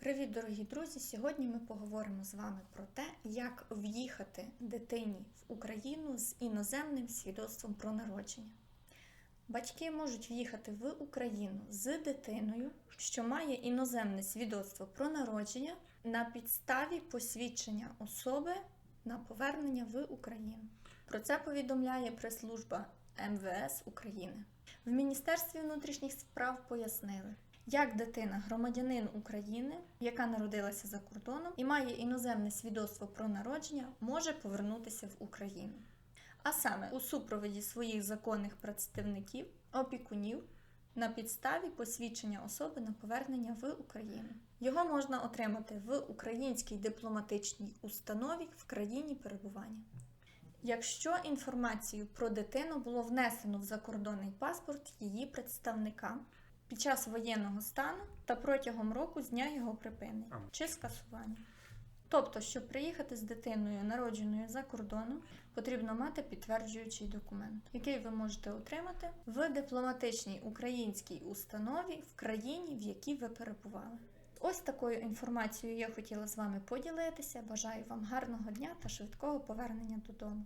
Привіт, дорогі друзі! Сьогодні ми поговоримо з вами про те, як в'їхати дитині в Україну з іноземним свідоцтвом про народження. Батьки можуть в'їхати в Україну з дитиною, що має іноземне свідоцтво про народження на підставі посвідчення особи на повернення в Україну. Про це повідомляє прес-служба МВС України. В Міністерстві внутрішніх справ пояснили, як дитина, громадянин України, яка народилася за кордоном і має іноземне свідоцтво про народження, може повернутися в Україну. А саме у супроводі своїх законних представників, опікунів на підставі посвідчення особи на повернення в Україну. Його можна отримати в українській дипломатичній установі в країні перебування. Якщо інформацію про дитину було внесено в закордонний паспорт її представника під час воєнного стану та протягом року з дня його припинення чи скасування. Тобто, щоб приїхати з дитиною, народженою за кордоном, потрібно мати підтверджуючий документ, який ви можете отримати в дипломатичній українській установі в країні, в якій ви перебували. Ось такою інформацією я хотіла з вами поділитися. Бажаю вам гарного дня та швидкого повернення додому.